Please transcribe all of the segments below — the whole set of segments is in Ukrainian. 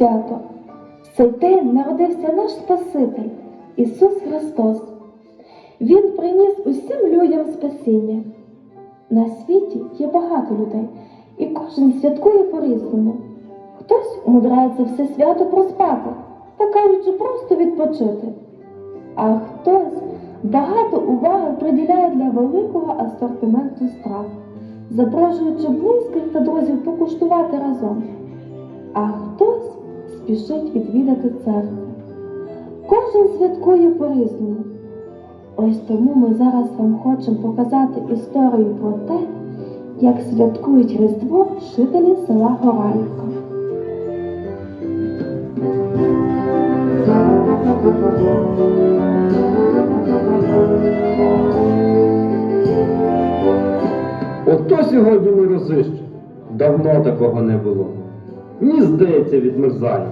свято. В цей день народився наш Спаситель Ісус Христос. Він приніс усім людям спасіння. На світі є багато людей, і кожен святкує по-різному. Хтось умудряється все свято проспати, та кажучи, просто відпочити. А хтось багато уваги приділяє для великого асортименту страв, запрошуючи близьких та друзів покуштувати разом. А хтось спішить відвідати церкву. Кожен святкує по-різному. Ось тому ми зараз вам хочемо показати історію про те, як святкують Різдво жителі села Гораївка. Ото сьогодні ми морозище. Давно такого не було. Мені здається, відмерзає.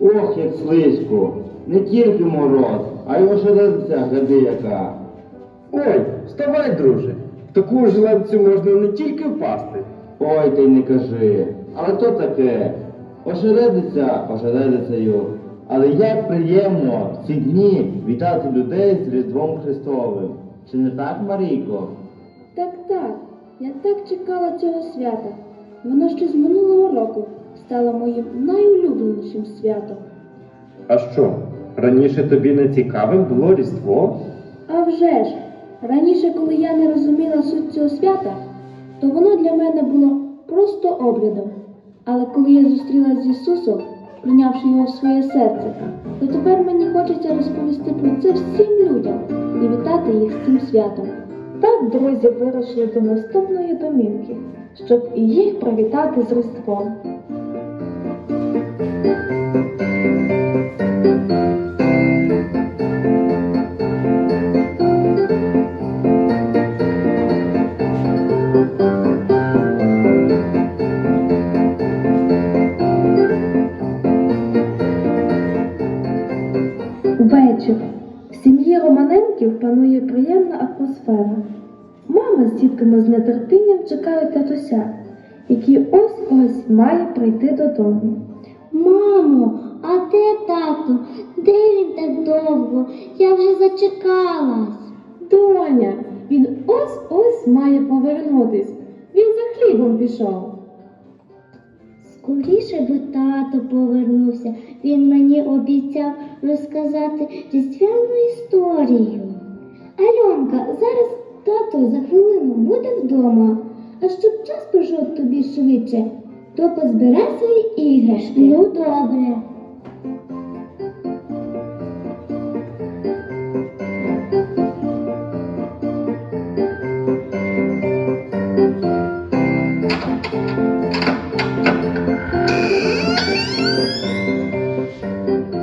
Ох, як слизько. Не тільки мороз, а й ошеледиця гляди яка. Ой, вставай, друже. В таку ж можна не тільки впасти. Ой, ти не кажи. Але то таке. Ошеледиця ошеледицею. Але як приємно в ці дні вітати людей з Різдвом Христовим. Чи не так, Марійко? Так, так, я так чекала цього свята. Воно ще з минулого року стало моїм найулюбленішим святом. А що? Раніше тобі не цікавим було Різдво? А вже ж, раніше, коли я не розуміла суть цього свята, то воно для мене було просто обрядом. Але коли я зустрілася з Ісусом, прийнявши його в своє серце, то тепер мені хочеться розповісти про це всім людям і вітати їх з цим святом. Так друзі вирушили до наступної домівки, щоб і їх привітати з Різдвом. Вечір. В сім'ї Романенків панує приємна атмосфера. Мама з дітками з нетерпінням чекають татуся, який ось-ось має прийти додому. Мамо, а де тато? Де він так довго? Я вже зачекалась. Доня, він ось-ось має повернутись. Він за хлібом пішов. Скоріше би тато повернувся. Він мені обіцяв розказати різдвяну історію. Альонка, зараз тато за хвилину буде вдома. А щоб час пройшов тобі швидше, то позбирай свої іграшки. Ну, добре.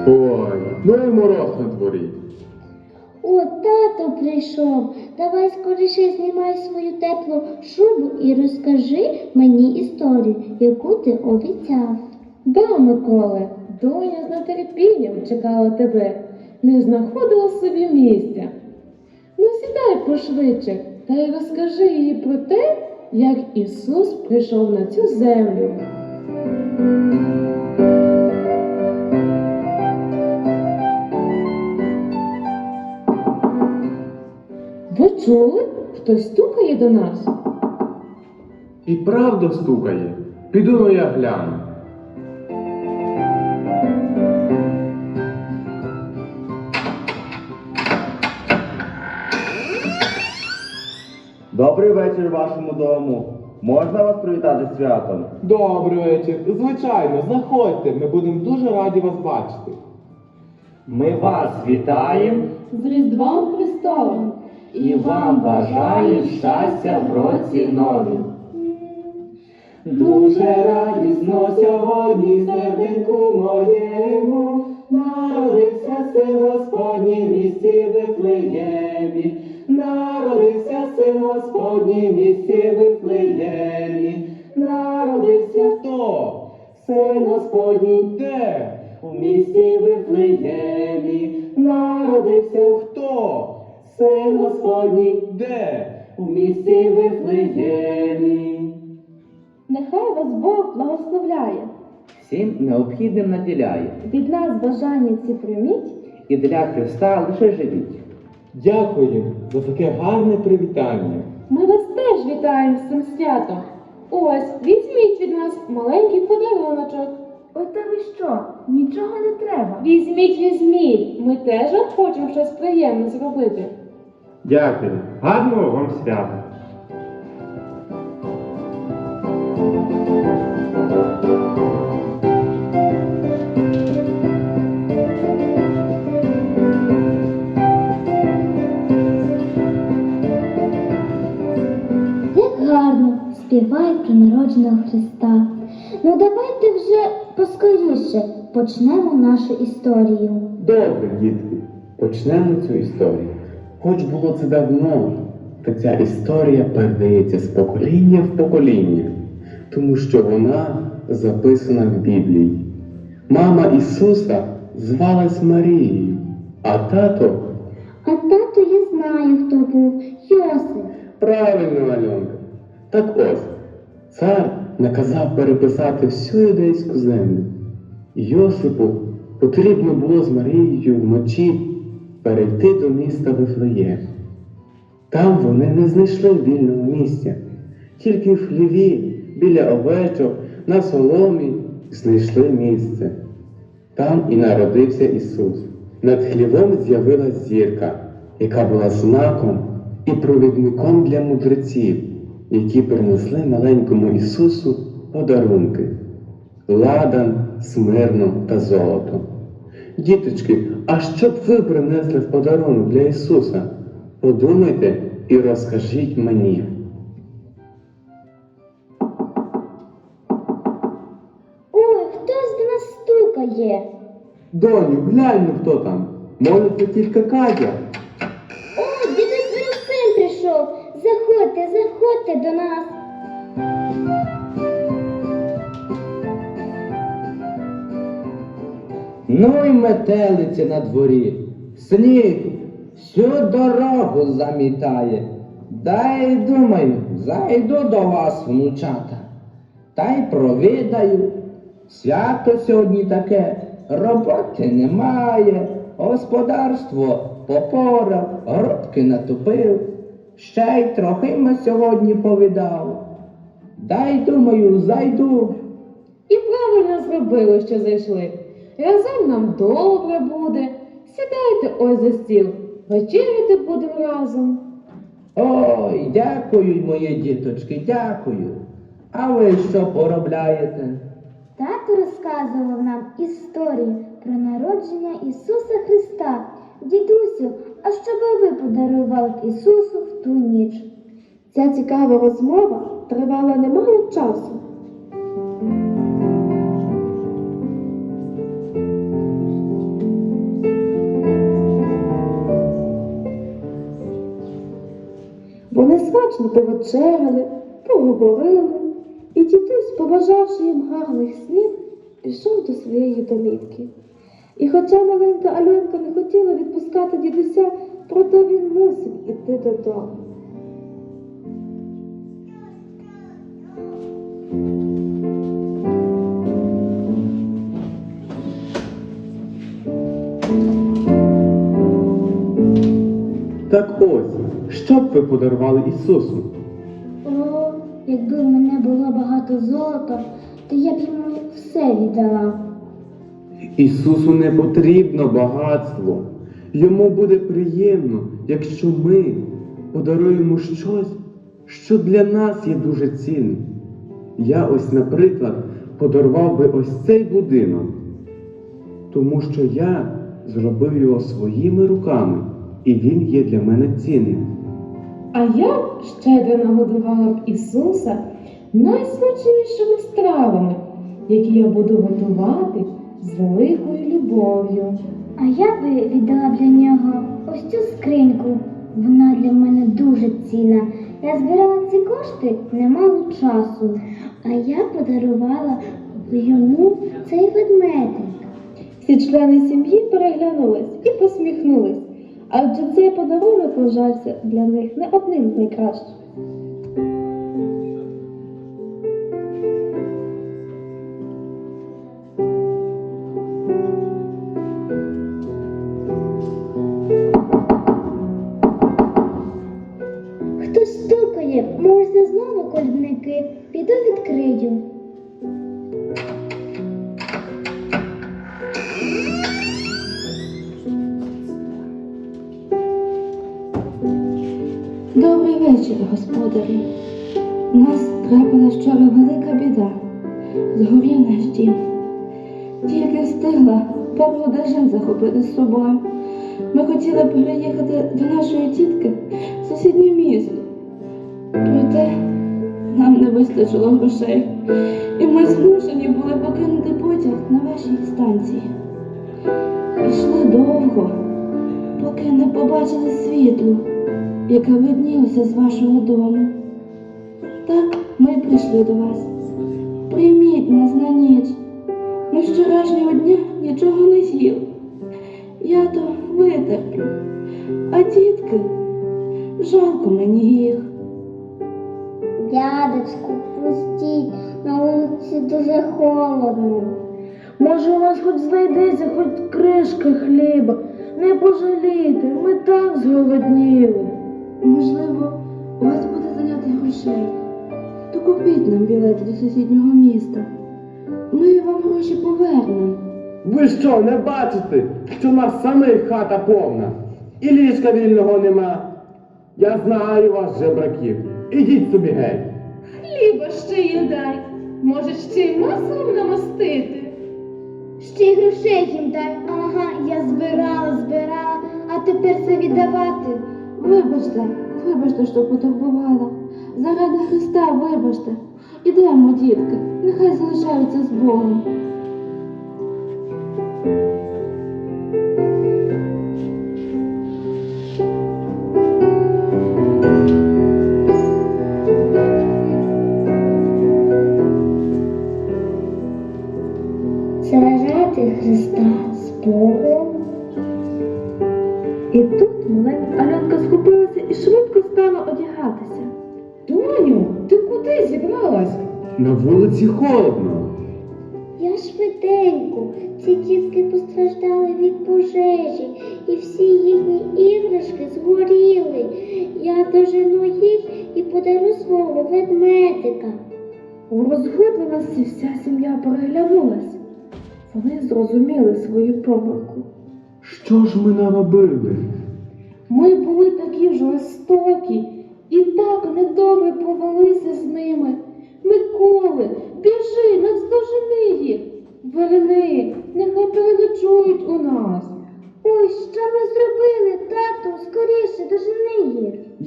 Ой, ну і мороз на дворі. Тато прийшов. Давай скоріше знімай свою теплу шубу і розкажи мені історію, яку ти обіцяв. Да, Миколе, доня з нетерпінням чекала тебе, не знаходила собі місця. Ну, сідай пошвидше та й розкажи їй про те, як Ісус прийшов на цю землю. Чули? Хтось стукає до нас? І правда стукає. Піду ну я гляну. Добрий вечір вашому дому. Можна вас привітати з святом? Добрий вечір. Звичайно, заходьте. Ми будемо дуже раді вас бачити. Ми вас вітаємо З Різдвом Христовим! І вам бажаємо щастя в році новім. Дуже радісно сьогодні серденьку моєму народився син Господній в місті Вифлеємі, народився син Господній в місті Вифлеємі, народився Хто? син Господній Де? у місті Вифлеємі, народився Хто? Син Господній Де? у місті Вифлеємі. Нехай вас Бог благословляє. всім необхідним наділяє, Від нас бажання ці прийміть, і для Христа лише живіть. Дякую за таке гарне привітання. Ми вас теж вітаємо з цим святом. Ось, візьміть від нас маленький подаруночок. Ой, та ви що? Нічого не треба. Візьміть, візьміть. Ми теж хочемо щось приємне зробити. Дякую. Гарного вам свята. Як гарно співають про народженого Христа. Ну давайте вже поскоріше почнемо нашу історію. Добре, дітки, почнемо цю історію. Хоч було це давно, та ця історія передається з покоління в покоління, тому що вона записана в Біблії. Мама Ісуса звалась Марією, а тато А тато я знаю, хто був Йосип. правильно Альонка. Так ось, цар наказав переписати всю юдейську землю. Йосипу потрібно було з Марією вночі перейти до міста Вифлеєм. Там вони не знайшли вільного місця, тільки в хліві біля овечок на соломі знайшли місце. Там і народився Ісус. Над хлівом з'явилась зірка, яка була знаком і провідником для мудреців, які принесли маленькому Ісусу подарунки ладан, смирно та золото. Діточки, а що б ви принесли в подарунок для Ісуса? Подумайте і розкажіть мені. Ой, хтось до нас стукає. Доню, глянь, ну хто там. Може, це тільки Катя? О, дідусь Вирусин прийшов. Заходьте, заходьте до нас. Ну й метелиці на дворі, сніг всю дорогу замітає. Дай думаю, зайду до вас, внучата, та й провідаю. Свято сьогодні таке, роботи немає, господарство попорав, городки натопив, ще й трохи ми сьогодні повідав. Дай думаю, зайду. І правильно зробили, що зайшли. Разом нам добре буде. Сідайте ось за стіл. Вечеряти будемо разом. Ой, дякую, мої діточки, дякую. А ви що поробляєте? Тато розказував нам історію про народження Ісуса Христа. Дідусю, а що би ви подарували Ісусу в ту ніч? ця цікава розмова тривала немало часу. Смачно повечеряли, поговорили, і дідусь, побажавши їм гарних снів, пішов до своєї домівки. І хоча маленька Альонка не хотіла відпускати дідуся, проте він мусив іти додому. Так ось, що б ви подарували Ісусу? О, якби в мене було багато золота, то я б йому все віддала. Ісусу не потрібно багатство. Йому буде приємно, якщо ми подаруємо щось, що для нас є дуже цінним. Я ось, наприклад, подарував би ось цей будинок, тому що я зробив його своїми руками, і він є для мене цінним. А я щедро нагодувала б Ісуса найсмачнішими стравами, які я буду готувати з великою любов'ю. А я би віддала для нього ось цю скриньку. Вона для мене дуже цінна. Я збирала ці кошти немало часу. А я подарувала йому цей ведмедик. Всі члени сім'ї переглянулись і посміхнулись, Адже цей подарунок вважався для них не одним з найкращих. Хтось стукає, може, знову кольники, піду відкрию. Господарі. Нас трапила вчора велика біда. Згорів наш дім. Тільки встигла пару одежин захопити з собою. Ми хотіли переїхати до нашої тітки в сусіднє місто. Проте нам не вистачило грошей, і ми змушені були покинути потяг на вашій станції. Пішли довго, поки не побачили світло, яке виднілося з вашого дому. Так ми прийшли до вас. Прийміть нас на ніч. Ми вчорашнього дня нічого не їли. Я то витерплю. А дітки, жалко мені їх. Дядечку, пустіть, на вулиці дуже холодно. Може, у вас хоч знайдеться хоч кришка хліба. Не пожалійте, ми так зголодніли. Можливо, у вас буде заняти грошей. То купіть нам білети до сусіднього міста. Ми вам гроші повернемо. Ви що, не бачите, що в нас самих хата повна? І ліжка вільного нема. Я знаю вас, жебраків. Ідіть собі геть. Хліба ще їм дай. Може, ще й маслом намастити. Ще й грошей їм дай. Ага, я збирала, збирала, а тепер це віддавати. Вибачте, вибачте, що потурбувала. Заради Христа, вибачте. Ідемо, дітки, нехай залишаються з Богом. Від пожежі, і всі їхні іграшки згоріли. Я дожену їх і подару свого ведмедика. У розгубленості вся сім'я переглянулась. Вони зрозуміли свою помилку. Що ж ми наробили? Ми були такі жорстокі і так недобре повелися з ними. Миколи, біжи, навздожени їх. Верни, нехай переночують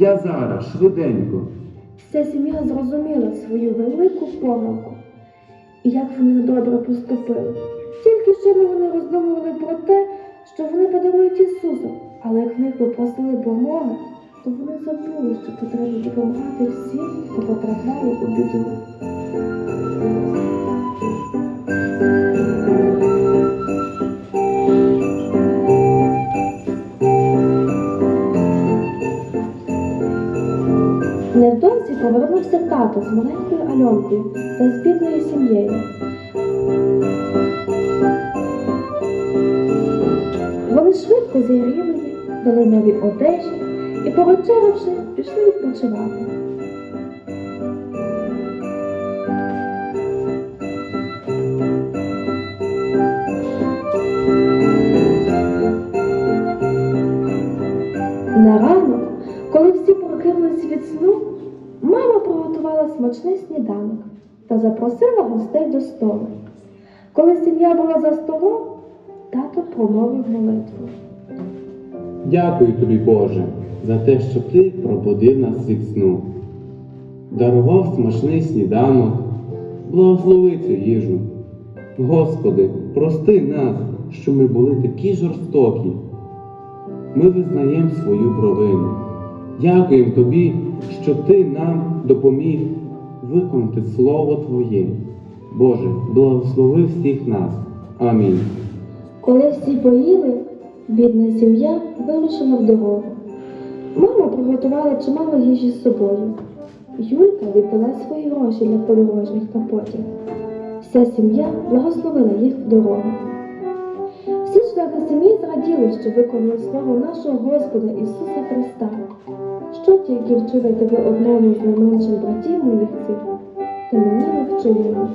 Я зараз, швиденько. Вся сім'я зрозуміла свою велику помилку. І як вони добре поступили. Тільки що вони роздумували про те, що вони подарують Ісусу, але як в них попросили допомоги, то вони забули, що потрібно допомагати всім, хто потрапляє у біду. Невдовзі повернувся тато з маленькою Альонкою та з бідною сім'єю. Вони швидко зігріли дали нові одежі і, повечеривши, пішли відпочивати. На смачний сніданок та запросила гостей до столу. Коли сім'я була за столом, тато промовив молитву. Дякую тобі, Боже, за те, що ти пробудив нас від сну. Дарував смачний сніданок, благослови цю їжу. Господи, прости нас, що ми були такі жорстокі. Ми визнаємо свою провину. Дякуємо тобі, що ти нам допоміг виконати Слово Твоє. Боже, благослови всіх нас. Амінь. Коли всі поїли, бідна сім'я вирушила в дорогу. Мама приготувала чимало їжі з собою. Юлька віддала свої гроші для подорожніх та потяг. Вся сім'я благословила їх в дорогу. Всі члени сім'ї зраділи, що виконали слово нашого Господа Ісуса Христа. Що тільки вчили тебе одному з найменших братів моїх цих, та мені його.